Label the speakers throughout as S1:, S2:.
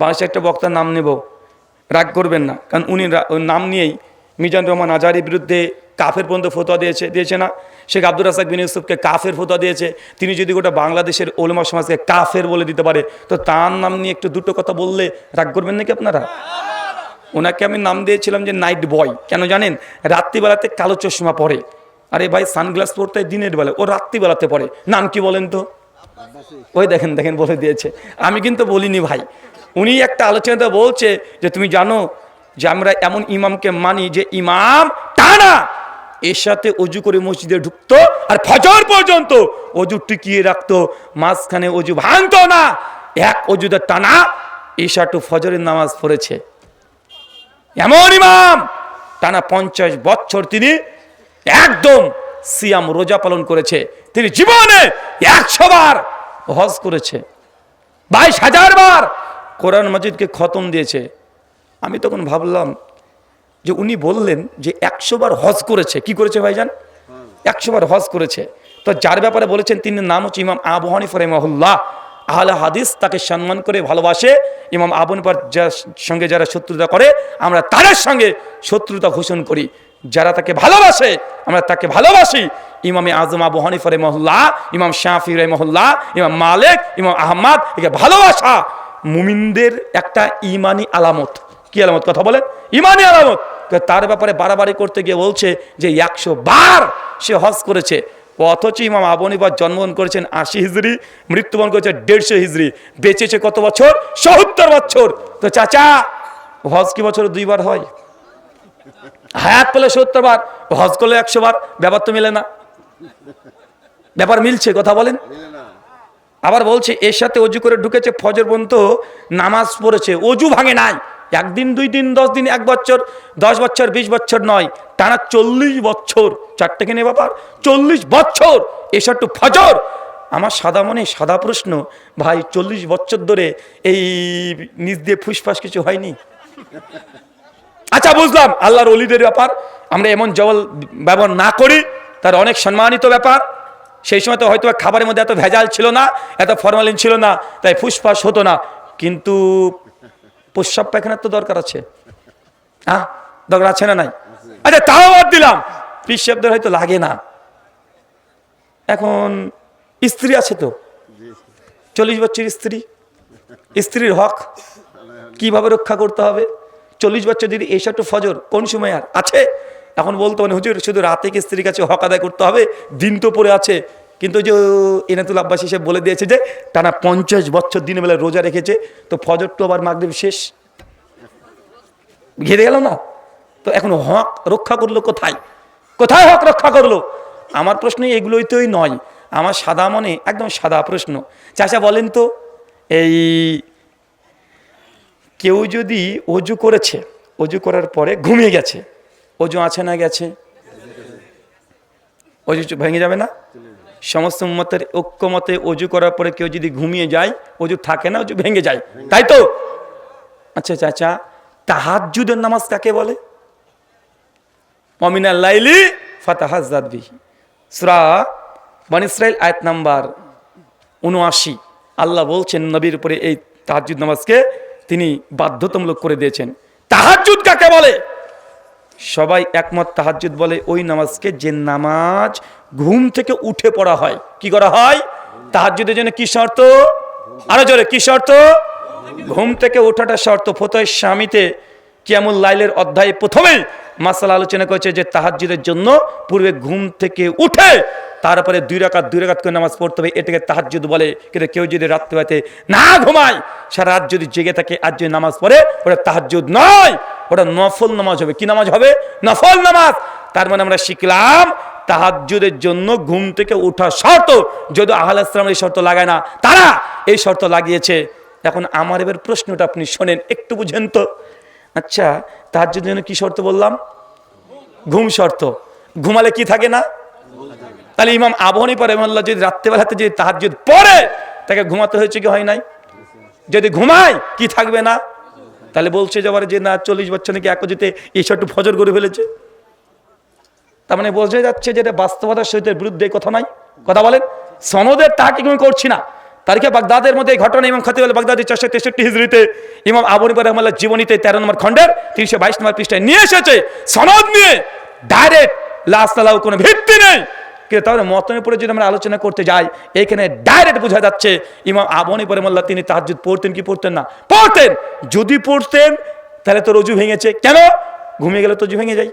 S1: বাংলাদেশে একটা বক্তার নাম নেব। রাগ করবেন না, কারণ উনি নাম নিয়েই মিজান রহমান আজারির বিরুদ্ধে কাফের পর্যন্ত ফতোয়া দিয়েছে দিয়েছে না। শেখ আব্দুর রাসাক বিন ইউসুফকে কাফের ফতোয়া দিয়েছে। তিনি যদি গোটা বাংলাদেশের ওলমা সমাজকে কাফের বলে দিতে পারে, তো তার নাম নিয়ে একটু দুটো কথা বললে রাগ করবেন নাকি আপনারা? ওনাকে আমি নাম দিয়েছিলাম যে নাইট বয়। কেন জানেন? রাত্রিবেলাতে কালো চশমা পরে। আরে ভাই, সানগ্লাস পরতে দিনের বেলা, ও রাত্রিবেলাতে পরে। নাম কি বলেন তো? ওই দেখেন দেখেন বলে দিয়েছে। আমি কিন্তু বলিনি ভাই। উনি একটা আলোচনাতে বলছে যে, তুমি জানো যে আমরা এমন ইমামকে মানি যে ইমাম টানা এর সাথে অজু করে মসজিদে ঢুকতো আর ফজর পর্যন্ত অজু টিকিয়ে রাখতো। মাঝখানে অজু ভাঙতো না, এক অজুতে টানা ঈশা টু ফজরের নামাজ পড়েছে। এমন ইমাম টানা পঞ্চাশ বছর তিনি একদম সিয়াম রোজা পালন করেছে। তিনি জীবনে একশো বার হজ করেছে। বাইশ হাজার বার কোরআন মজিদকে খতম দিয়েছে। আমি তখন ভাবলাম যে উনি বললেন যে একশো বার হজ করেছে। কি করেছে ভাইজান? একশো বার হজ করেছে। তো যার ব্যাপারে বলেছেন তিনি নাম হচ্ছে ইমাম আবু হানিফ রহমহুল্লাহ। আহলে হাদিস তাকে সম্মান করে, ভালোবাসে। ইমাম আবু হানিফার যার সঙ্গে যারা শত্রুতা করে, আমরা তাদের সঙ্গে শত্রুতা ঘোষণ করি। যারা তাকে ভালোবাসে, আমরা তাকে ভালোবাসি। ইমামে আজম আবু হানিফ রহমহুল্লাহ, ইমাম শাফি রহমহুল্লাহ, ইমাম মালিক, ইমাম আহমদ, একে ভালোবাসা। মুমিনদের একটা ইমানি আলামত। কি আলামত? কথা বলেন ইমানি আলামত। তার ব্যাপারে বাড়াবাড়ি করতে গিয়ে বলছে যে একশো বার সে হজ করেছে। অথচ ইমাম আবনিবার জন্মগ্রহণ করেছেন আশি হিজড়ি, মৃত্যুবরণ করেছে দেড়শো হিজড়ি। বেঁচেছে কত বছর? সত্তর বছর। তো চাচা, হজ কি বছর দুইবার হয়? হায়াত পেলে সত্তর বার, হজ করলে একশো বার। ব্যাপার তো মিলে না। ব্যাপার মিলছে, কথা বলেন? আবার বলছে, এর সাথে অজু করে ঢুকেছে, ফজর পর্যন্ত নামাজ পড়েছে, অজু ভাঙে নাই। একদিন, দুই দিন, দশ দিন, এক বছর, দশ বছর, বিশ বছর নয়, টানা চল্লিশ বছর। চারটে কিনে ব্যাপার? চল্লিশ বছর এসব একটু ফজর। আমার সাদা মনে, সাদা প্রশ্ন, ভাই, চল্লিশ বছর ধরে এই নিজ দিয়ে ফুসফাস কিছু হয়নি? আচ্ছা বুঝলাম, আল্লাহর অলিদের ব্যাপার। আমরা এমন জল ব্যবহার না করি, তার অনেক সম্মানিত ব্যাপার। সেই সময় তো হয়তো খাবারের মধ্যে এত ভেজাল ছিল না, এত ফরমালিন ছিল না, তাই ফুসফাস হতো না। কিন্তু প্রস্রাব পায়খানার তো দরকার আছে। হ্যাঁ দরকার আছে না নাই? আচ্ছা তাও বাদ দিলাম। পিসাবদের হয়তো লাগে না। এখন স্ত্রী আছে তো? চল্লিশ বছর স্ত্রী। স্ত্রীর হক। কীভাবে রক্ষা করতে হবে? চল্লিশ বছর যদি এইসব একটু ফজর, কোন সময় আর? আছে? এখন বলতো মানে হুজুর, শুধু রাতে কি স্ত্রীর কাছে হক আদায় করতে হবে? দিন তো পড়ে আছে। কিন্তু যে এনাতুল আব্বাস হিসেবে বলে দিয়েছে যে, টানা পঞ্চাশ বছর দিনের বেলা রোজা রেখেছে, তো ফজর তো আবার মাগরিব শেষ। ঘিরে গেল না? তো এখন হক রক্ষা করল কোথায়? কোথায় হক রক্ষা করল? আমার প্রশ্ন এগুলোই তোই নয়। আমার সাদা মনে একদম সাদা প্রশ্ন। চাচা বলেন তো, এই কেউ যদি অজু করেছে, অজু করার পরে ঘুমিয়ে গেছে অজু আছে না গেছে? অজু ভেঙে যাবে না? সমস্ত মতের ঐক্যমতে অজু করার পরে কেউ যদি ঘুমিয়ে যায় অজু থাকে না অজু ভেঙে যায়। তাই তো? আচ্ছা চাচা তাহাজ্জুদের নামাজ কাকে বলে? অমিনাল লাইলি ফাতাহাজ্জাদ বিহি। সূরা বনি ইসরাইল আয়াত নাম্বার উনআশি আল্লাহ বলছেন, নবীর উপরে এই তাহাজ্জুদ নামাজকে তিনি বাধ্যতামূলক করে দিয়েছেন। তাহাজ্জুদ কাকে বলে? সবাই একমত, তাহাজ্জুদ বলে, ওই নামাজকে যে নামাজ ঘুম থেকে উঠে পড়া হয়, কি করা হয়? তাহাজ্জুদের জন্য কি শর্ত? আরও জোরে, কি শর্ত? ঘুম থেকে ওঠাটা শর্ত। ফতোয় স্বামীতে কিয়ামুল লাইলের অধ্যায়ে প্রথমেই মাসাল আলোচনা করেছে যে তাহাজ্জুদের জন্য পূর্বে ঘুম থেকে উঠে তারপরে দুই রাকাত দুই রাকাত করে নামাজ পড়তে হবে, এটাকে তাহাজ্জুদ বলে। কিন্তু কেউ যদি রাত্রিবাতে না ঘুমায়, সারা রাত যদি জেগে থাকে, আর যদি নামাজ পড়ে, ওটা তাহাজ্জুদ নয়, ওটা নফল নামাজ হবে। কি নামাজ হবে? নফল নামাজ। তার মানে আমরা শিখলাম, তাহাজ্জুদের জন্য ঘুম থেকে ওঠা শর্ত। যদি আহ্লাদ ইসলাম এই শর্ত লাগায় না, তারা এই শর্ত লাগিয়েছে। এখন আমার এবার প্রশ্নটা আপনি শোনেন, একটু বুঝেন তো। আচ্ছা তাহাজ্জুদের জন্য কি শর্ত বললাম? ঘুম শর্ত। ঘুমালে কি থাকে না? তাহলে ইমাম আবহনী পরে মোল্লা যদি রাত্রেবেলাতে যদি তাহাজ্জুদ পড়ে, তাকে ঘুমাতে হয়েছে কি হয় নাই? যদি ঘুমায়, কি থাকবে না? তাহলে বলছে যে আবার যে না, চল্লিশ বছর নাকি এক যেতে এইসব একটু ফজর করে ফেলেছে। তার মানে বোঝা যাচ্ছে যে এটা বাস্তবতার সহিত বিরুদ্ধে কথা নাই। কথা বলেন, সনদের তাকে আমি করছি না। তারিখে বাগদাদের মধ্যে এই ঘটনা ইমাম খাতিব আল বাগদাদি চারশো তেষট্টি হিজড়িতে ইমাম আবনিবার রহমাল্লাহ জীবনীতে তেরো নম্বর খণ্ডের তিনশো বাইশ নম্বর পৃষ্ঠায় নিয়ে এসেছে। সনদ নিয়ে ডাইরেক্ট লাশ তালাও কোনো ভিত্তি নেই। কিন্তু তাহলে মতনের পরে যদি আমরা আলোচনা করতে যাই এখানে ডাইরেক্ট বোঝা যাচ্ছে, ইমাম আবনি পরে মোল্লা তিনি তাহাজুদ পড়তেন কি পড়তেন না? পড়তেন! যদি পড়তেন, তাহলে তো রজু ভেঙেছে। কেন? ঘুমিয়ে গেলে তো ভেঙে যায়।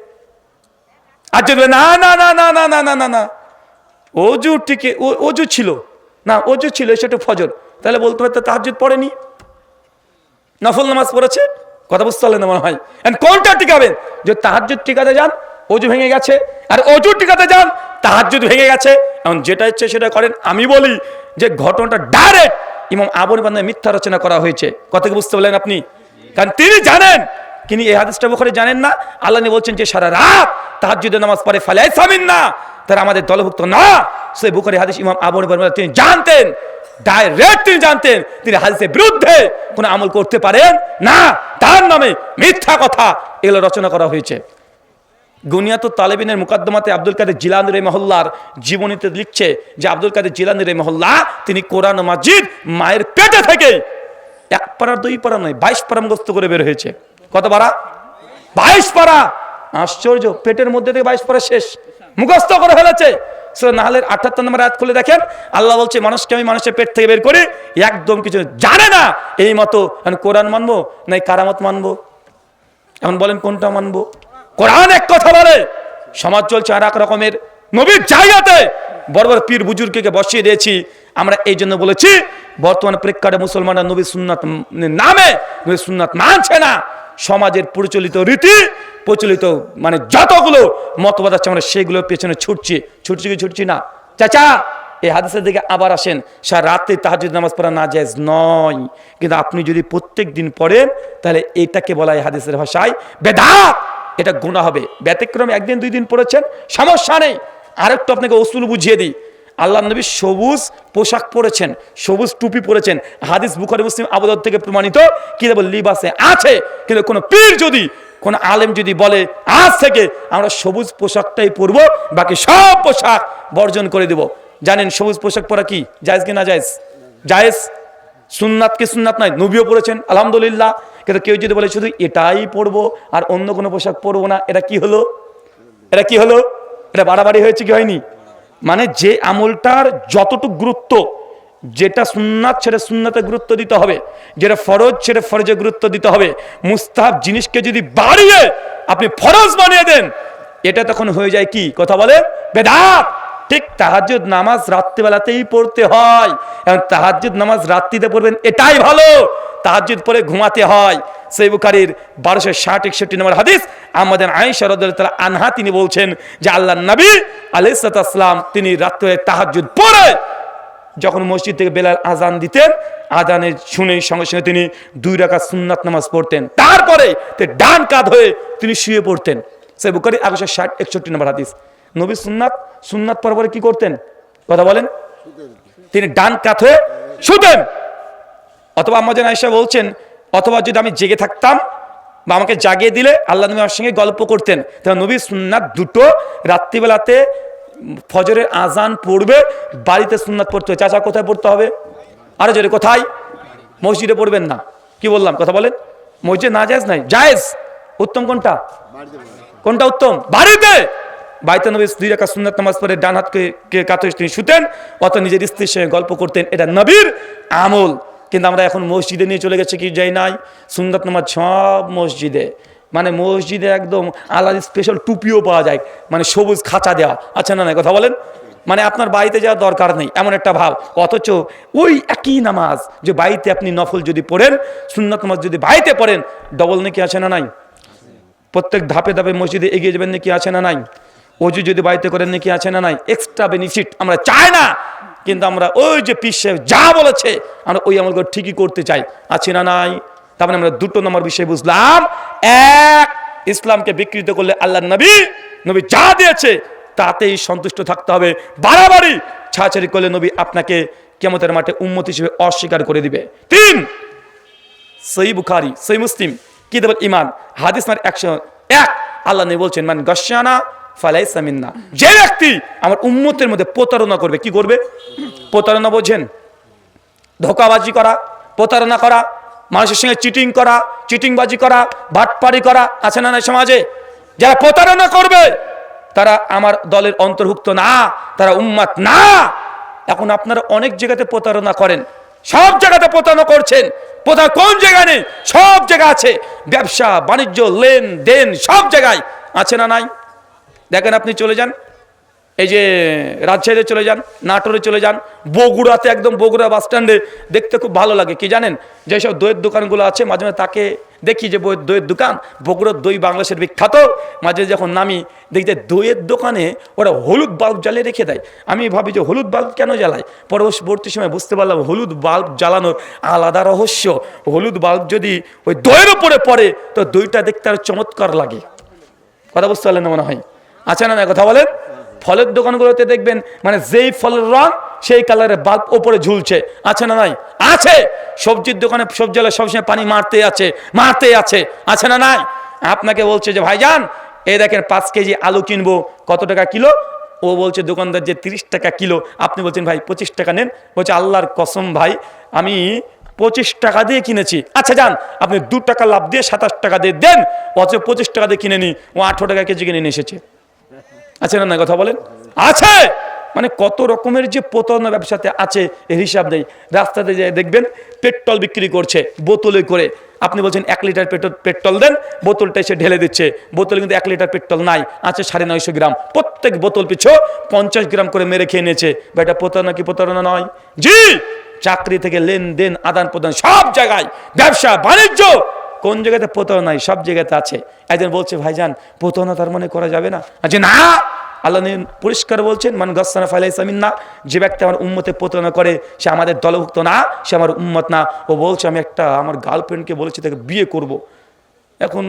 S1: আর যদি না না না না না না না না না অজু টিকে অজু ছিল। না অজু ছিল সেটা ফজর। তাহলে বলতে পারতো তাহাজুদ পড়েনি? নফল নামাজ পড়েছে? কথা বুঝতে পারলেন মনে হয়। কোনটা টিকাবেন? যে তাহাজুদ টিকাতে যান অজু ভেঙে গেছে। আর অজু টিকাতে যান তাহার যদি ভেঙে গেছে। এখন যেটা ইচ্ছে সেটা করেন, আমি বলি যে ঘটনাটা ডাইরেক্ট ইমাম আবুল বান্ধব মিথ্যা রচনা করা হয়েছে। কথা কি বুঝতে পারলেন আপনি? কারণ তিনি জানেন, তিনি এই হাদিসটা বুখারে জানেন না। আল্লাহ বলছেন যে সারা রাত তাহাজুদের নামাজ পড়ে ফালাই সামিন না তারা আমাদের দলভুক্ত না। সে বুখারি হাদিস ইমাম আবুল বান্ধব তিনি জানতেন ডাইরেক্ট তিনি জানতেন, তিনি হাদিসের বিরুদ্ধে কোনো আমল করতে পারেন না। তার নামে মিথ্যা কথা এগুলো রচনা করা হয়েছে। গুনিয়াত তালেবিনের মুকদ্দমাতে আব্দুল কাদের জিলানি রে মহল্লার জীবনীতে লিখছে যে আব্দুল কাদের জিলানি রে মহল্লা তিনি কোরআন মাজিদ মায়ের পেটে থেকে এক পাড়া, দুই পাড়া নয়, বাইশ পাড়া মুখস্থ করে বের হয়েছে। কত পাড়া? বাইশ পাড়া। আশ্চর্য, পেটের মধ্যে থেকে বাইশ পাড়া শেষ। মুখস্থ করে ফেলেছে। নাহলের আঠাত্তর নম্বর আয়াত খুলে দেখেন, আল্লাহ বলছে, মানুষকে আমি মানুষের পেট থেকে বের করি, একদম কিছু জানে না। এই মতো কোরআন মানবো, না কারামত মানবো? এখন বলেন, কোনটা মানবো? কোরআন এক কথা বলে, সমাজ চলছে আর এক রকমের। নবীর জায়গাতে বড় বড় পীর বুজুর্গকে বসিয়ে দিয়েছি। আমরা এই জন্য বলেছি, বর্তমান প্রেক্ষাপটে মুসলমানরা নবী সুন্নাত নামে নবী সুন্নাত মানছে না। সমাজের প্রচলিত রীতি, প্রচলিত মানে যতগুলো মতবাদ আছে, আমরা সেগুলোর পেছনে ছুটছি। ছুটছি কি ছুটছি না? চাচা, এই হাদিসের দিকে আবার আসেন। সারা রাত্রে তাহাজুদ নামাজ পড়া না যায় নয়। কিন্তু আপনি যদি প্রত্যেক দিন পড়েন, তাহলে এটাকে বলা হয় হাদিসের ভাষায় বেদাত। এটা গুণা হবে। ব্যতিক্রম একদিন, দুই দিন পড়েছেন, সমস্যা নেই। আরেকটু আপনাকে অসুল বুঝিয়ে দিই। আল্লাহ নবী সবুজ পোশাক পরেছেন, সবুজ টুপি পরেছেন। হাদিস বুখারি, মুসলিম আবদত থেকে প্রমাণিত কি দেবো লিবাসে আছে, কিন্তু কোনো পীর যদি, কোন আলেম যদি বলে, আজ থেকে আমরা সবুজ পোশাকটাই পরবো, বাকি সব পোশাক বর্জন করে দেব। জানেন সবুজ পোশাক পরা কি? জায়েজ কি না জায়েজ? জায়েজ? সুন্নাত কি সুন্নাত নয়, নবীও পড়েছেন, আলহামদুলিল্লাহ। কিন্তু কেউ যদি বলে, শুধু এটাই পরবো আর অন্য কোনো পোশাক পরবো না, এটা কি হলো? এটা কি হলো? এটা বাড়াবাড়ি হয়েছে কি হয়নি? মানে যে আমলটার যতটুকু গুরুত্ব, যেটা সুন্নাত, সেটা সুন্নাতে গুরুত্ব দিতে হবে। যেটা ফরজ, সেটা ফরজে গুরুত্ব দিতে হবে। মুস্তাহাব জিনিসকে যদি বাড়িয়ে আপনি ফরজ বানিয়ে দেন, এটা তখন হয়ে যায় কি? কথা বলে বেদাত। ঠিক তাহাজ্জুদ নামাজ রাত্রিবেলাতেই পড়তে হয়। এবং তাহাজ্জুদ নামাজ রাত্রিতে পড়বেন, এটাই ভালো। তাহাজ্জুদ পরে ঘুমাতে হয়। সেই বুখারির বারোশো ষাট, একষট্টি নম্বর হাদিস আমাদের আয়েশা রদুল্লাহ আনহা তিনি বলছেন যে আল্লাহ নবী আলাইসালাম তিনি রাত্রে তাহাজ্জুদ পড়ে, যখন মসজিদ থেকে বেলাল আজান দিতেন আজানের শুনে সঙ্গে সঙ্গে তিনি দুই রাখা সুন্নাত নামাজ পড়তেন। তারপরে ডান কাঁধ হয়ে তিনি শুয়ে পড়তেন। সে বুখারি একশো ষাট, একষট্টি নম্বর হাদিস। নবী সুন্নাত সুন্নাত পরে কি করতেন? কথা বলেন। তিনি ডান কাত হয়ে শুতেন। অথবা আমাদের আয়সা বলছেন, অথবা যদি আমি জেগে থাকতাম বা আমাকে জাগিয়ে দিলে আল্লাহ নবী আমার সঙ্গে গল্প করতেন। তাহলে নবী সুন্নাত দুটো রাত্রিবেলাতে ফজরের আজান পড়বে, বাড়িতে সুন্নাত পড়তে হবে। চাচা কোথায় পড়তে হবে? আরও জোরে, কোথায়? মসজিদে পড়বেন না। কি বললাম? কথা বলেন। মসজিদ না, জায়েজ নাই? জায়েজ। উত্তম কোনটা? কোনটা উত্তম? বাড়িতে! বাড়িতে নবী দুই রাখা সুন্নাত নামাজ পড়ে ডান হাতকে কাতে তিনি শুতেন অত নিজের স্ত্রীর সঙ্গে গল্প করতেন। এটা নবীর আমল। কিন্তু আমরা এখন মসজিদে নিয়ে চলে গেছে কি যাই নাই? সুন্নাত নামাজ সব মসজিদে। মানে মসজিদে একদম আলাদা স্পেশাল টুপিও পাওয়া যায়। মানে সবুজ খাঁচা দেওয়া। আচ্ছা না না কথা বলেন। মানে আপনার বাড়িতে যাওয়ার দরকার নেই, এমন একটা ভাব। অথচ ওই একই নামাজ যে বাড়িতে আপনি নফল যদি পড়েন, সুন্নাত নামাজ যদি বাড়িতে পড়েন, ডবল নাকি আছে না নাই? প্রত্যেক ধাপে ধাপে মসজিদে এগিয়ে যাবেন নাকি আছে না নাই? অজু যদি বাড়িতে করেন নাকি আছে না নাই? এক্সট্রা বেনিফিট আমরা চাই না। কিন্তু আমরা ওই যে পিস যা বলেছে, আমরা ওই আমলগুলো ঠিকই করতে চাই। আছে না নাই? তার মানে আমরা দুটো নম্বর বিষয় বুঝলাম। এক, ইসলামকে বিকৃত করলে আল্লাহ নবী নবী যা দিয়েছে, তাতেই সন্তুষ্ট থাকতে হবে। বাড়াবাড়ি, ছাড়াছাড়ি করলে নবী আপনাকে কেমতের মাঠে উন্মত হিসেবে অস্বীকার করে দিবে। তিন সই বুখারি সই মুসলিম কি দেবেন ইমান হাদিস মার একশো এক। আল্লাহ নেই বলছেন মানে গসানা ফালাই সামিন্না যে ব্যক্তি আমার উম্মতের মধ্যে প্রতারণা করবে, কি করবে? প্রতারণা বোঝেন? ধোকাবাজি করা, প্রতারণা করা, মানুষের সঙ্গে চিটিং করা চিটিংবাজি করা বাটপারি করা, আছে না না সমাজে? যারা প্রতারণা করবে, তারা আমার দলের অন্তর্ভুক্ত না, তারা উম্মাত না। এখন আপনারা অনেক জায়গাতে প্রতারণা করেন, সব জায়গাতে প্রতারণা করছেন। প্রতার কোন জায়গা নেই? সব জায়গা আছে। ব্যবসা, বাণিজ্য, লেনদেন, সব জায়গায়। আছে না নাই? দেখেন আপনি চলে যান। এই যে রাজশাহীতে চলে যান, নাটোরে চলে যান, বগুড়াতে একদম বগুড়া বাস স্ট্যান্ডে দেখতে খুব ভালো লাগে। কি জানেন? যেসব দইয়ের দোকানগুলো আছে, মাঝে মাঝে তাকে দেখি যে বই- দইয়ের দোকান, বগুড়ার দই বাংলাদেশের বিখ্যাত। মাঝে যখন নামি, দেখি যে দইয়ের দোকানে ওরা হলুদ বাল্ব জ্বালিয়ে রেখে দেয়। আমি ভাবি যে হলুদ বাল্ব কেন জ্বালায়? পরবর্তী সময় বুঝতে পারলাম, হলুদ বাল্ব জ্বালানোর আলাদা রহস্য। হলুদ বাল্ব যদি ওই দইয়ের উপরে পড়ে, তো দইটা দেখতে আরও চমৎকার লাগে। কথা বুঝতে পারলেন মনে হয়? আছে না কথা বলেন? ফলের দোকানগুলোতে দেখবেন মানে যেই ফলের রং, সেই কালারের বাল্ব ওপরে ঝুলছে। আছে না নাই? আছে! সবজির দোকানে, সবজি সবসময় পানি মারতে আছে মারতে আছে। আছে না নাই? আপনাকে বলছে যে, ভাইজান, এই দেখেন পাঁচ কেজি আলু কিনবো, কত টাকা কিলো? ও বলছে, দোকানদার যে তিরিশ টাকা কিলো। আপনি বলছেন, ভাই, পঁচিশ টাকা নেন। বলছে, আল্লাহর কসম, ভাই, আমি পঁচিশ টাকা দিয়ে কিনেছি। আচ্ছা যান, আপনি দু টাকা লাভ দিয়ে সাতাশ টাকা দিয়ে দেন, অথচ পঁচিশ টাকা দিয়ে কিনে নি ও আঠেরো টাকা কেজি কিনে নিয়ে এসেছে। আছে না না কথা বলেন? আছে! মানে কত রকমের যে প্রতারণা ব্যবসাতে আছে, এর হিসাব নেই। রাস্তাতে যে দেখবেন, পেট্রোল বিক্রি করছে, বোতলে করে। আপনি বলছেন, এক লিটার পেট্রোল পেট্রোল দেন, বোতলটা এসে ঢেলে দিচ্ছে। বোতলে কিন্তু এক লিটার পেট্রোল নাই, আছে সাড়ে নয়শো গ্রাম। প্রত্যেক বোতল পিছু পঞ্চাশ গ্রাম করে মেরে খেয়ে নিয়েছে। বা এটা প্রতারণা কি প্রতারণা নয়? জি! চাকরি থেকে লেনদেন আদান প্রদান সব জায়গায়। ব্যবসা, বাণিজ্য কোন জায়গাতে নাই, সব জায়গাতে আছে। একজন বলছে, ভাইজান, প্রতারণা তার মনে করা যাবে না? আচ্ছা না! আল্লাহ পরিষ্কার বলছেন, মান গাছানা ফাইলাইসামিন না যে ব্যক্তি আমার উম্মতে প্রতারণা করে, সে আমাদের দলভুক্ত না, সে আমার উম্মত না। ও বলছে, আমি একটা, আমার গার্লফ্রেন্ডকে বলেছি তাকে বিয়ে করব। এখন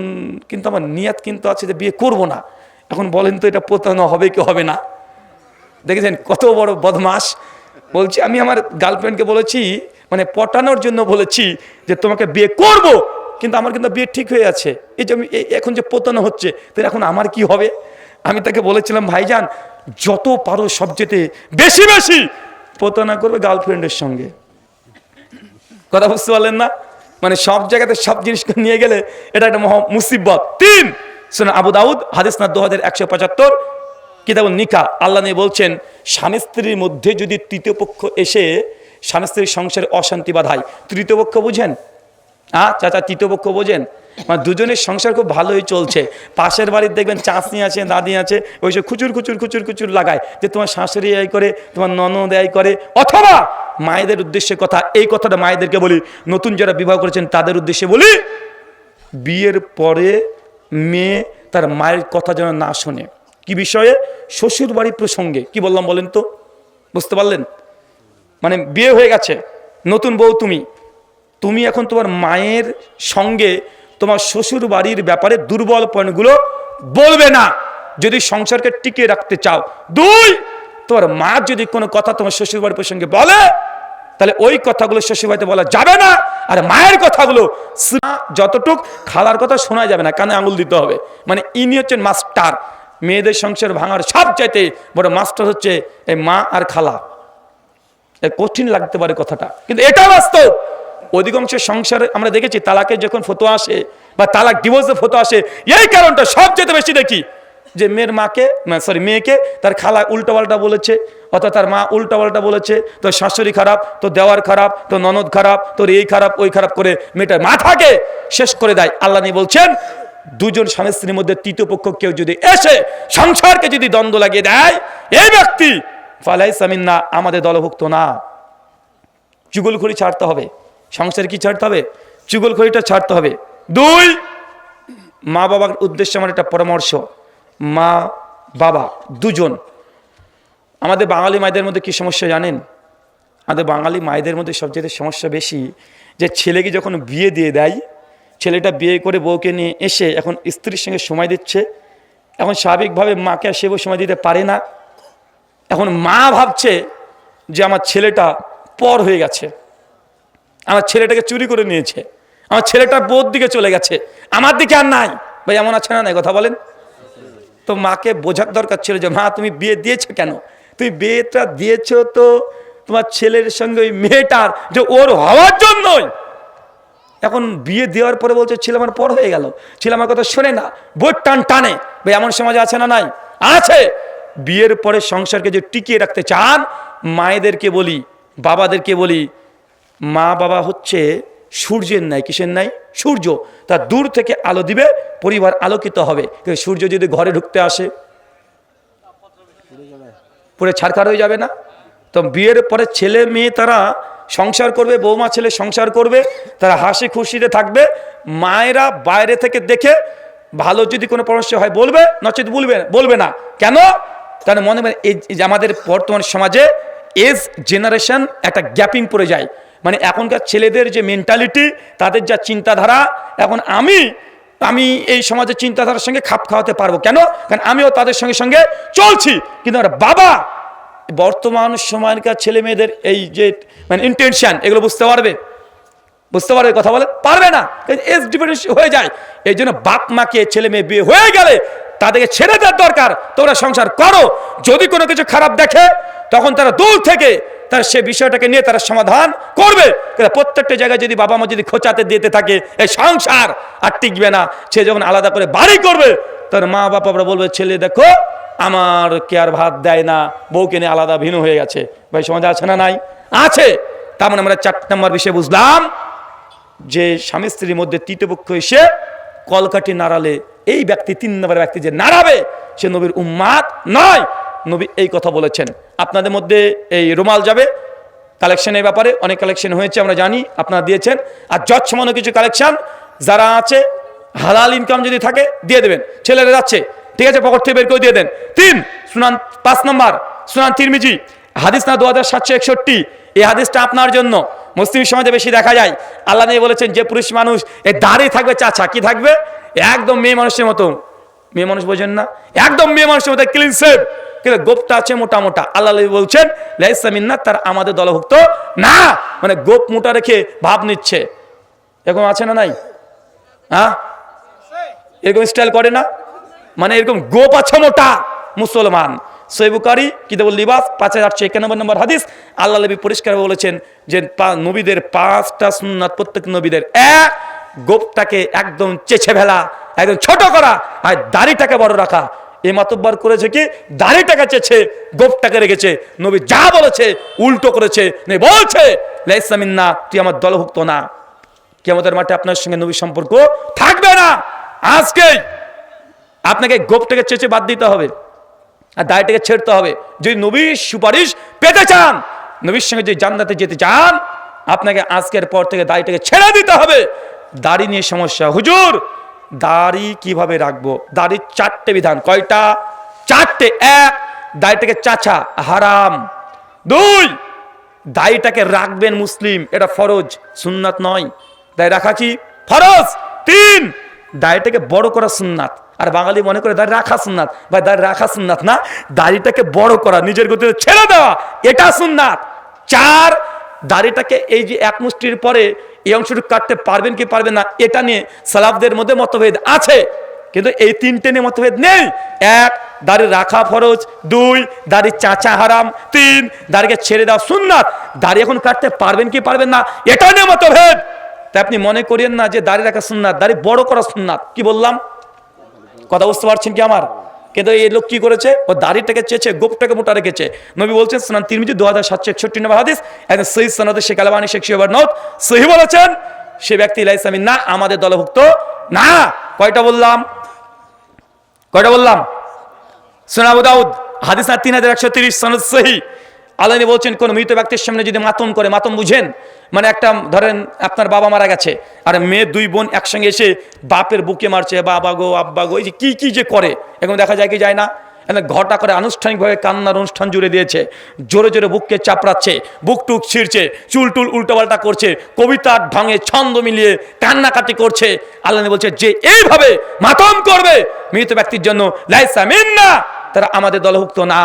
S1: কিন্তু আমার নিয়াত কিন্তু আছে যে বিয়ে করব না। এখন বলেন তো, এটা প্রতারণা হবে কি হবে না? দেখেছেন কত বড় বদমাস বলছি, আমি আমার গার্লফ্রেন্ডকে বলেছি মানে পটানোর জন্য বলেছি যে তোমাকে বিয়ে করব। কিন্তু আমার কিন্তু বিয়ে ঠিক হয়ে আছে এই যে এখন যে পোতানো হচ্ছে, তো এখন আমার কি হবে? আমি তাকে বলেছিলাম, ভাইজান, যত পারো সবচেয়ে বেশি বেশি পোতানা করবে গার্লফ্রেন্ডের সঙ্গে। কথা বুঝতে পারলেন না? মানে সব জায়গাতে সব জিনিস নিয়ে গেলে এটা একটা মহা মুসিবত। তিন শুনে আবু দাউদ, হাদিস না দু হাজার একশো পঁচাত্তর কিতাবুল নিকা, আল্লাহ নিয়ে বলছেন, স্বামী স্ত্রীর মধ্যে যদি তৃতীয় পক্ষ এসে স্বামী স্ত্রীর সংসারে অশান্তি বাধায়, তৃতীয় পক্ষ বুঝেন হ্যাঁ চাচা, তৃতীয় পক্ষ বোঝেন? মানে দুজনের সংসার খুব ভালোই চলছে। পাশের বাড়ির দেখবেন চাষনি আছে, দাদি আছে ওই সব খুচুর খুচুর খুচুর খুচুর লাগায় যে তোমার শাশুড়ি এই করে, তোমার ননদ এই করে। অথবা মায়েদের উদ্দেশ্যে কথা, এই কথাটা মায়েদেরকে বলি, নতুন যারা বিবাহ করেছেন তাদের উদ্দেশ্যে বলি, বিয়ের পরে মেয়ে তার মায়ের কথা যেন না শোনে। কি বিষয়ে? শ্বশুর বাড়ি প্রসঙ্গে। কি বললাম বলেন তো? বুঝতে পারলেন? মানে বিয়ে হয়ে গেছে, নতুন বউ তুমি। তুমি এখন তোমার মায়ের সঙ্গে তোমার শ্বশুর বাড়ির ব্যাপারে দুর্বল পয়েন্টগুলো বলবে না। যদি সংসারকে টিকিয়ে রাখতে চাও। দুই, তোমার মা যদি কোনো কথা তোমার শ্বশুর বাড়ির প্রসঙ্গে বলে, তাহলে ওই কথাগুলো শ্বশুর বাড়িতে বলা যাবে না। আর মায়ের কথাগুলো যতটুক খালার কথা শোনা যাবে না, কানে আঙুল দিতে হবে। মানে ইনি হচ্ছেন মাস্টার। মেয়েদের সংসার ভাঙার সব চাইতে বড় মাস্টার হচ্ছে এই মা আর খালা। কঠিন লাগতে পারে কথাটা। কিন্তু এটা বাস্তব। অধিকাংশ সংসারে আমরা দেখেছি তালাকের যখন ফটো আসে বা তালাক ডিভোর্সের ফটো আসে, এই কারণটা সবচেয়ে বেশি দেখি যে মেয়ের মাকে সরি মেয়েকে তার খালা উল্টোপাল্টা বলেছে, অর্থাৎ তার মা উল্টোপাল্টা বলেছে, তোর শাশুড়ি খারাপ, তোর দেওয়ার খারাপ, তোর ননদ খারাপ, তোর এই খারাপ, ওই খারাপ করে মেয়েটার মাথাকে শেষ করে দেয়। আল্লাহ নিয়ে বলছেন, দুজন স্বামী স্ত্রীর মধ্যে তৃতীয় পক্ষ কেউ যদি এসে সংসারকে যদি দ্বন্দ্ব লাগিয়ে দেয়, এই ব্যক্তি ফালাই সামিন না আমাদের দলভুক্ত না। চুগলখড়ি ছাড়তে হবে। সংসারে কি ছাড়তে হবে? চুগলখড়িটা ছাড়তে হবে। দুই, মা বাবার উদ্দেশ্যে আমার একটা পরামর্শ। মা, বাবা দুজন। আমাদের বাঙালি মায়েদের মধ্যে কি সমস্যা জানেন? আমাদের বাঙালি মায়েদের মধ্যে সবচেয়ে সমস্যা বেশি যে ছেলেকে যখন বিয়ে দিয়ে দেয়, ছেলেটা বিয়ে করে বউকে নিয়ে এসে এখন স্ত্রীর সঙ্গে সময় দিচ্ছে। এখন স্বাভাবিকভাবে মাকে আর সেও সময় দিতে পারে না। এখন মা ভাবছে যে আমার ছেলেটা পর হয়ে গেছে। আমার ছেলেটাকে চুরি করে নিয়েছে। আমার ছেলেটা বোধ দিকে চলে গেছে। আমার দিকে আর নাই। ভাই, এমন আছে না নাই? কথা বলেন। তো মাকে বোঝার দরকার ছিল যে, মা, তুমি বিয়ে দিয়েছ কেন? তুমি বিয়েটা দিয়েছ তো তোমার ছেলের সঙ্গে ওই মেয়েটার যে ওর হওয়ার জন্যই। এখন বিয়ে দেওয়ার পরে বলছে, ছেলে আমার পর হয়ে গেল। ছেলে আমার কথা শোনে না। বোট টান টানে। ভাই, এমন সমাজ আছে না নাই? আছে। বিয়ের পরে সংসারকে যে টিকিয়ে রাখতে চান, মায়েদেরকে বলি, বাবাদেরকে বলি মা বাবা হচ্ছে সূর্যের নাই কিসের নাই সূর্য। তা দূর থেকে আলো দিবে, পরিবার আলোকিত হবে। কিন্তু সূর্য যদি ঘরে ঢুকতে আসে, পুরো ছাড়খাড় হয়ে যাবে না? তো বিয়ের পরে ছেলে মেয়ে তারা সংসার করবে, বৌমা ছেলে সংসার করবে, তারা হাসি খুশিতে থাকবে। মায়েরা বাইরে থেকে দেখে ভালো যদি কোনো পরামর্শ হয় বলবে, নচেত বলবে বলবে না। কেন? কারণ মনে মনে এই এই যে আমাদের বর্তমান সমাজে এজ জেনারেশন একটা গ্যাপিং পড়ে যায়। মানে এখনকার ছেলেদের যে মেন্টালিটি তাদের যা চিন্তাধারা, এখন আমি আমি এই সমাজের চিন্তাধারার সঙ্গে খাপ খাওয়াতে পারব। কেন? কারণ আমিও তাদের সঙ্গে সঙ্গে চলছি। কিন্তু আমার বাবা, বর্তমান সময়কার ছেলে মেয়েদের এই যে মানে ইন্টেনশন এগুলো বুঝতে পারবে? বুঝতে পারবে কথা বলে? পারবে না। এজ ডিফারেন্স হয়ে যায়। এই জন্য বাপ মাকে ছেলে মেয়ে বিয়ে হয়ে গেলে তাদেরকে ছেড়ে দেওয়ার দরকার। তোমরা সংসার করো। যদি কোনো কিছু খারাপ দেখে, তখন তারা দূর থেকে তারা সে বিষয়টাকে নিয়ে তারা সমাধান করবে। প্রত্যেকটা জায়গায় যদি বাবা মা যদি খোঁচাতে দিতে থাকে, এই সংসার আর টিকবে না। সে যখন আলাদা করে বাড়ি করবে, তার মা বাবারা বলবে, ছেলে, দেখো, আমার কে আর ভাত দেয় না। বউকে নিয়ে আলাদা ভিন্ন হয়ে গেছে। ভাই, সমাজ আছে না নাই? আছে। তার মানে আমরা চার নম্বর বিষয়ে বুঝলাম যে স্বামী স্ত্রীর মধ্যে তৃতীয় পক্ষ এসে কলকাটি নাড়ালে, এই ব্যক্তি, তিন নম্বর ব্যক্তি যে নাড়াবে, সে নবীর উম্মাদ নয়। নবী এই কথা বলেছেন। আপনাদের মধ্যে এই রুমাল যাবে কালেকশনের ব্যাপারে অনেক কালেকশন হয়েছে, আমরা জানি, আপনারা দিয়েছেন। আর যত সমানো কিছু কালেকশন যারা আছে, হালাল ইনকাম যদি থাকে, দিয়ে দেবেন। ছেলেরা যাচ্ছে, ঠিক আছে, পকেট থেকে বের করে দিয়ে দেন। তিন, সুনান, পাঁচ নম্বর, সুনান তিরমিজি, হাদিস না দু হাজার সাতশো একষট্টি, এই হাদিসটা আপনার জন্য। মুসলিম সমাজে বেশি দেখা যায়। আল্লাহ নিয়ে বলেছেন, যে পুরুষ মানুষ, এ দাঁড়িয়ে থাকবে, চাচা, কি থাকবে? একদম মেয়ে মানুষের মতো। মেয়ে মানুষ বোঝেন না। একদম মেয়ে মানুষের মতো ক্লিন সেভ কিন্তু গোপটা আছে মোটা মোটা। আল্লাহ বলছেন লাইসামিন্না তার আমাদের দলভুক্ত না। মানে গোপ মোটা রেখে ভাব নিচ্ছে। এরকম আছে না নাই? হ্যাঁ? এরকম স্টাইল করে না? মানে এরকম গোপ আছে মোটা মুসলমান। সৈবুকারী কিতাবুল লিবাস, পাঁচ হাজার একানব্বই নম্বর হাদিস। আল্লাহ নবী পরিষ্কার বলেছেন যে নবীদের পাঁচটা সুন্নাত, প্রত্যেক নবীদের এক। গোপটাকে একদম চেছে ফেলা, একদম ছোট করা, আর দাড়িটাকে বড় রাখা। এই মাতব্বার করেছে কি? দাড়িটাকে চেছে গোপটাকে রেখেছে। নবী যা বলেছে, উল্টো করেছে। নবী বলছে লাইসামিন্না তুই আমার দলভুক্ত না। কি আমাদের মাঠে আপনার সঙ্গে নবী সম্পর্ক থাকবে না। আজকেই আপনাকে গোপটাকে চেঁচে বাদ দিতে হবে আর দায়টাকে ছেড়তে হবে। যদি নবীর সুপারিশ পেতে চান, নবীর সঙ্গে যদি জান্নাতে যেতে চান, আপনাকে আজকের পর থেকে দাড়িটাকে ছেড়ে দিতে হবে। দাড়ি নিয়ে সমস্যা। হুজুর দাড়ি কীভাবে রাখব? দাড়ির চারটে বিধান। কয়টা? চারটে। এক, দাড়িটাকে চাচা, হারাম। দুই, দাড়িটাকে রাখবেন মুসলিম। এটা ফরজ, সুন্নাত নয়। দাড়ি রাখাছি ফরজ। তিন, দাড়িটাকে বড় করা সুন্নাত। আর বাঙালি মনে করে দাড়ি রাখা সুন্নাত। ভাই, দাড়ি রাখা সুন্নাত না? দাড়িটাকে বড় করা, নিজের গতিতে ছেড়ে দেওয়া। এটা সুন্নাত। চার দাড়িটাকে এই যে এক মুষ্টির পরে এই অংশটুকু কাটতে পারবেন কি পারবেন না, এটা নিয়ে সালাফদের মধ্যে মতভেদ আছে। কিন্তু এই তিনটে নিয়ে মতভেদ নেই। এক, দাড়ি রাখা ফরজ। দুই, দাড়ি চাচা হারাম। তিন, দাড়িকে ছেড়ে দেওয়া সুন্নাত। দাড়ি এখন কাটতে পারবেন কি পারবেন না, এটা নিয়ে মতভেদ। তাই আপনি মনে করিয়েন না যে দাড়ি রাখা সুন্নাত, দাড়ি বড় করা সুন্নাত। কি বললাম? কথা বুঝতে পারছেন কি আমার? কিন্তু এই লোক কি করেছে? ও দাড়িটাকে চেয়েছে, গোপটাকে মোটা রেখেছে। নবী বলছেন স্নান তিরমিজি দু হাজার সাতশো একষট্টি নম্বর হাদিস একজন সহি সনদে শেখ আলবানী, শেখ শিবার নথ, সহি বলেছেন, সে ব্যক্তি ইলাইসামিন না, আমাদের দলভুক্ত না। কয়টা বললাম? কয়টা বললাম? সোনাবুদাউদ হাদিস না তিন হাজার একশো তিরিশ, সনদ সহি। আলানি বলছেন, কোন মৃত ব্যক্তির সামনে যদি মাতম করে, মাতম বুঝেন? মানে একটা, ধরেন আপনার বাবা মারা গেছে, আর মেয়ে দুই বোন একসঙ্গে এসে বাপের বুকে মারছে, বাবা গো, আব্বা গো, এই যে কি কি যে করে? এখন দেখা যায় কি যায় না? ঘটা করে আনুষ্ঠানিকভাবে কান্নার অনুষ্ঠান জুড়ে দিয়েছে, জোরে জোরে বুককে চাপড়াচ্ছে, বুক টুক ছিঁড়ছে, চুল টুল উল্টোপাল্টা করছে কবিতার ঢঙে ছন্দ মিলিয়ে কান্নাকাটি করছে। আল্লাহ বলছে, যে এইভাবে মাতম করবে, মৃত ব্যক্তির জন্য লাইসা মিন্না, তারা আমাদের দলভুক্ত না।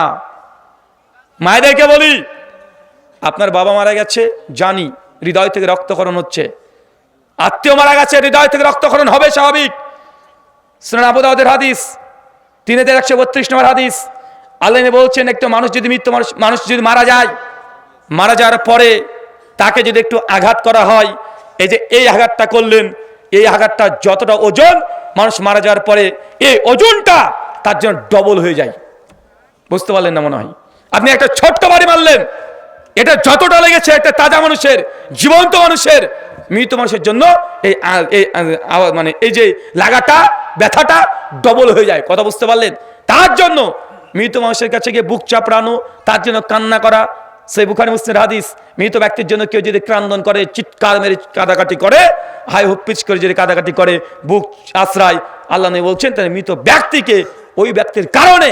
S1: মায়েদেরকে বলি, আপনার বাবা মারা গেছে, জানি, হৃদয় থেকে রক্তকরণ হচ্ছে। আত্মীয় মারা গেছে, হৃদয় থেকে রক্তকরণ হবে স্বাভাবিক। সুনান আবুদাউদের হাদিস তিন হাজার একশো বত্রিশ নম্বর হাদিস। আল্লাহ বলছেন, একটু মানুষ যদি মৃত্যু মানুষ মানুষ যদি মারা যায়, মারা যাওয়ার পরে তাকে যদি একটু আঘাত করা হয়, এই যে এই আঘাতটা করলেন, এই আঘাতটা যতটা ওজন, মানুষ মারা যাওয়ার পরে এই ওজনটা তার জন্য ডবল হয়ে যায়। বুঝতে পারলেন না মনে হয়? আপনি একটা ছোট্ট বাড়ি মারলেন এটা যতটা লেগেছে একটা তাজা মানুষের, জীবন্ত মানুষের মৃত মানুষের জন্য এই মানে এই যে লাগাটা, ব্যথাটা ডবল হয়ে যায়, কথা বুঝতে পারলেন? তার জন্য মৃত মানুষের কাছে গিয়ে বুক চাপড়ানো, তার জন্য কান্না করা, সেই বুখারি মুসলিম হাদিস, মৃত ব্যক্তির জন্য কেউ যদি ক্রান্দন করে, চিৎকার মেরে কাদাকাটি করে হাই হুপিচ করে যদি কাদাকাটি করে, বুক আশ্রয়, আল্লাহ বলছেন, তাহলে মৃত ব্যক্তিকে ওই ব্যক্তির কারণে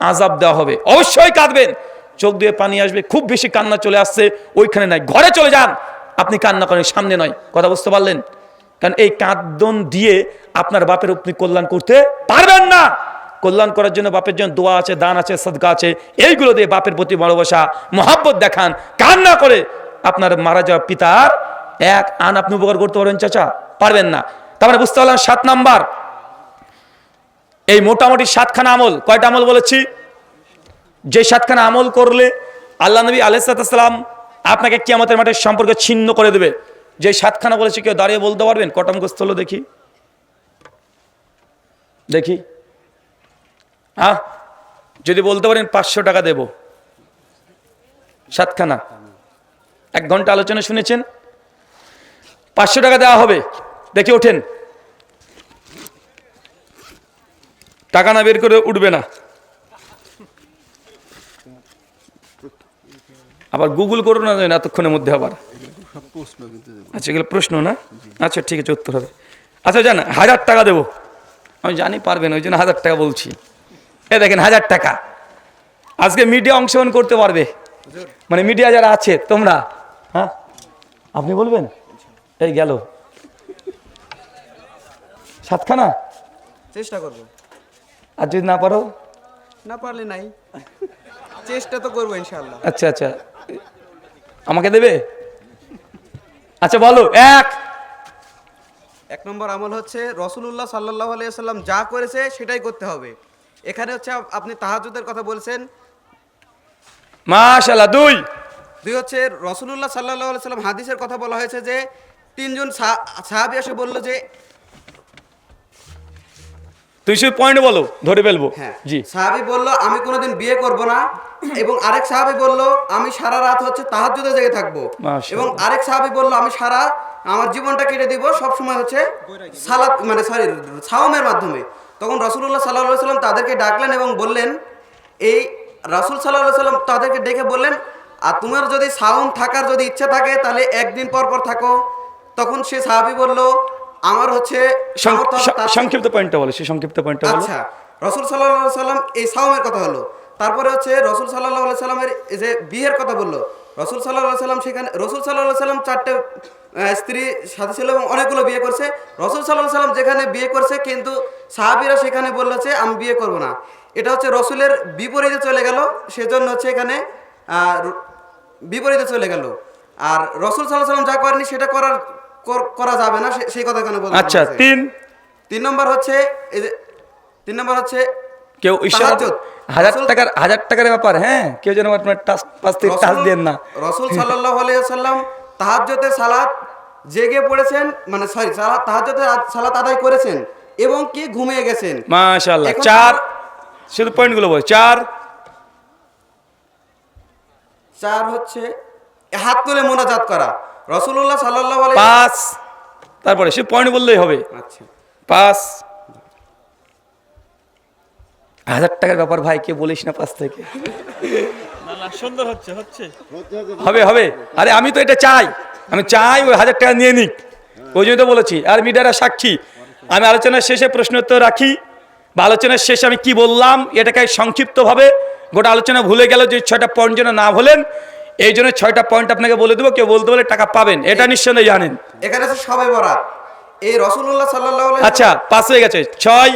S1: আজাব দেওয়া হবে। অবশ্যই কাঁদবেন। চোখ দিয়ে পানি আসবে, খুব বেশি কান্না চলে আসছে, ওইখানে নাই। ঘরে চলে যান। আপনি কান্না করেন, সামনে নয়। কথা বুঝতে পারলেন? কারণ এই কাঁদন দিয়ে আপনার বাপের আপনি কল্যাণ করতে পারবেন না। কল্যাণ করার জন্য বাপের জন্য দোয়া আছে, দান আছে, সদকা আছে। এইগুলো দিয়ে বাপের প্রতি ভালোবাসা, মহাব্বত দেখান। কান্না করে আপনার মারা যাওয়া পিতার এক আন আপনি উপকার করতে পারবেন, চাচা। পারবেন না। তারপরে বুঝতে পারলাম সাত নাম্বার। এই মোটামুটি সাতখানা আমল। কয়টা আমল বলেছি? যে সাতখানা আমল করলে আল্লাহ নবী আলাইসালাম আপনাকে কিয়ামতের মাঠে সম্পর্কে ছিন্ন করে দেবে। যে সাতখানা বলেছি, কেউ দাঁড়িয়ে বলতে পারবেন? কটা মুখস্থ হলো দেখি। দেখি। হ্যাঁ যদি বলতে পারেন পাঁচশো টাকা দেব। সাতখানা। এক ঘণ্টা আলোচনা শুনেছেন? পাঁচশো টাকা দেওয়া হবে। দেখি ওঠেন। টাকা না বের করে উঠবে না। আবার গুগল করো না যেন এতক্ষণের মধ্যে আবার। আচ্ছা এগুলো প্রশ্ন না? আচ্ছা ঠিক আছে, উত্তর হবে। আচ্ছা জান, হাজার টাকা দেবো। আমি জানি পারবেন ওই জন্য হাজার টাকা বলছি। এ দেখেন, হাজার টাকা। আজকে মিডিয়া অংশগ্রহণ করতে পারবে। মানে মিডিয়া যারা আছে, তোমরা হ্যাঁ? আপনি বলবেন? এই গেল। সাতখানা?
S2: চেষ্টা করব।
S1: আর যদি না পারো?
S2: না পারলে নাই। চেষ্টা তো করব ইনশাল্লাহ
S1: আচ্ছা আচ্ছা। আমাকে দেবে? আচ্ছা বলো। এক।
S2: এক নম্বর আমল হচ্ছে রসুলুল্লাহ সাল্লাহ আলিয়াল্লাম যা করেছে সেটাই করতে হবে। এখানে হচ্ছে আপনি তাহাজুদের কথা বলছেন।
S1: মাশাল্লাহ দুই।
S2: দুই হচ্ছে রসুলুল্লাহ সাল্লাহ সাল্লাম হাদিসের কথা বলা হয়েছে যে তিনজন সাহাবী এসে বলল যে
S1: তুই শুধু পয়েন্ট বলো ধরে ফেলব।
S2: হ্যাঁ।
S1: জি।
S2: সাহাবি বলল আমি কোনোদিন বিয়ে করব না। এবং আরেক সাহাবি বলল আমি সারা রাত হচ্ছে তাহাজ্জুদে জেগে থাকব। এবং আরেক সাহাবি বলল আমি সারা আমার জীবনটা কেটে দিব সব সময় হচ্ছে সালাত মানে সরি সাওমের মাধ্যমে। তখন রাসূলুল্লাহ সাল্লাল্লাহু আলাইহি সাল্লাম তাদেরকে ডাকলেন এবং বললেন এই রাসূল সাল্লাল্লাহু আলাইহি সাল্লাম তাদেরকে ডেকে বললেন আর তোমার যদি সাওম থাকার যদি ইচ্ছা থাকে তাহলে একদিন পর পর থাকো। তখন সে সাহাবি বলল আমার হচ্ছে
S1: সংক্ষিপ্ত পয়েন্টটা বলো সেই সংক্ষিপ্ত পয়েন্টটা বলো।
S2: আচ্ছা রসুল সাল্লাহ সাল্লাম এই সাওমের কথা হলো। তারপরে হচ্ছে রসুল সাল্লাহ সাল্লামের এই যে বিয়ের কথা বলল রসুল সাল্লাহ সাল্লাম সেখানে রসুল সাল্লাহ সাল্লাম চারটে স্ত্রী সাথে ছিল এবং অনেকগুলো বিয়ে করছে। রসুল সাল্লাহ সাল্লাম যেখানে বিয়ে করছে কিন্তু সাহাবিরা সেখানে বলল যে আমি বিয়ে করব না। এটা হচ্ছে রসুলের বিপরীতে চলে গেল সেজন্য হচ্ছে এখানে বিপরীতে চলে গেল। আর রসুল সাল্লাহ সাল্লাম যা করেনি সেটা করার কর- যাবে না সেই কথা এখানে বলা
S1: আচ্ছা তিন।
S2: তিন নম্বর হচ্ছে এই যে তিন নম্বর হচ্ছে
S1: কেউ ঈশ্বর হাজার টাকার হাজার টাকার ব্যাপার হ্যাঁ? কেউ যেন আপনার টাচ পাঁচ থেকে টাচ দেন না।
S2: রসুল সাল্লাহ আলাইসাল্লাম তাহাজ্জতে সালাত জেগে পড়েছেন মানে সরি সালাত তাহাজ্জতে সালাত আদায় করেছেন এবং কি ঘুমিয়ে গেছেন।
S1: মাশাল্লাহ
S2: এখন
S1: চার শুধু পয়েন্টগুলো বল। চার।
S2: চার হচ্ছে হাত তুলে মোনাজাত করা। রসুল্লাহ সাল্লাহ
S1: পাঁচ। তারপরে সে পয়েন্ট বললেই হবে।
S2: আচ্ছা।
S1: পাঁচ। হাজার টাকার ব্যাপার ভাই কে বলিস না পাঁচ থেকে?
S3: না না সুন্দর হচ্ছে হচ্ছে।
S1: হবে হবে। আরে আমি তো এটা চাই। আমি চাই ওই হাজার টাকা নিয়ে নিক। ওই জন্য তো বলেছি আর মিডিয়ারা সাক্ষী। আমি আলোচনার শেষে প্রশ্ন উত্তর রাখি। বা আলোচনার শেষে আমি কি বললাম এটাকে সংক্ষিপ্তভাবে গোটা আলোচনা ভুলে গেল যে ছয়টা পয়েন্ট যেন না বলেন এই জন্য ছয়টা পয়েন্ট আপনাকে বলে দেবো কেউ বলতে বলে টাকা পাবেন। এটা নিঃসন্দেহে জানেন।
S2: এখানে সবাই সবে বরাত। এই রসুল্লাহ সাল্লাহ
S1: আচ্ছা পাস হয়ে গেছে। ছয়।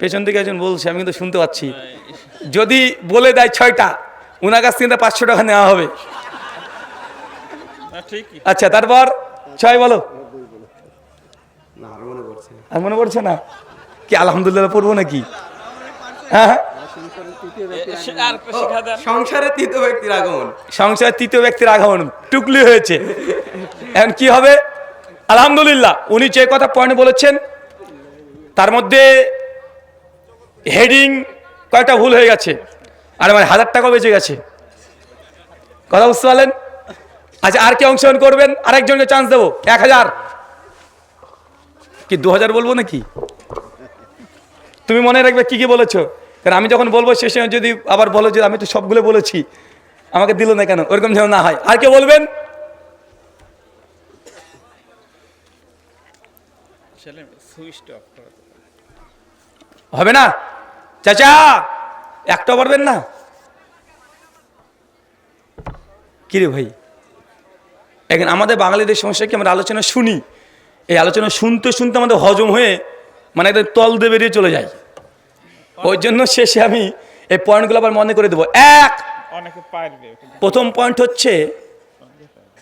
S1: পেছন থেকে একজন বলছে আমি কিন্তু শুনতে পাচ্ছি। যদি বলে দেয় ছয়টা ওনার কাছ থেকে পাঁচশো টাকা নেওয়া হবে। আচ্ছা তারপর ছয় বলো।
S2: না মনে পড়ছে না।
S1: আর মনে পড়ছে না? কি আলহামদুলিল্লাহ পড়ব নাকি? হ্যাঁ।
S2: সংসারে তৃতীয় ব্যক্তির আগমন।
S1: সংসারের তৃতীয় ব্যক্তির আগমন টুকলি হয়েছে। এখন কি হবে? আলহামদুলিল্লাহ উনি যে কথা পয়েন্ট বলেছেন তার মধ্যে হেডিং কয়েকটা ভুল হয়ে গেছে। আর আমার হাজার টাকা বেঁচে গেছে। কথা বুঝতে পারলেন? আচ্ছা আর কে অংশগ্রহণ করবেন? আরেকজনকে চান্স দেবো। এক হাজার। কি দু হাজার বলব নাকি? তুমি মনে রাখবে কি কি বলেছ? কারণ আমি যখন বলব শেষে যদি আবার বলো যে আমি তো সবগুলো বলেছি আমাকে দিল না কেন? ওরকম যেন না হয়। আর কে বলবেন? হবে না? চাচা একটা পারবেন না? কিরে ভাই? এখন আমাদের বাঙালিদের সমস্যা কি? আমরা আলোচনা শুনি। এই আলোচনা শুনতে শুনতে আমাদের হজম হয়ে মানে একদম তল দিয়ে বেরিয়ে চলে যায়। ওই জন্য শেষে আমি এই পয়েন্টগুলো আবার মনে করে দেবো। এক!
S3: অনেকে পারবে
S1: প্রথম পয়েন্ট হচ্ছে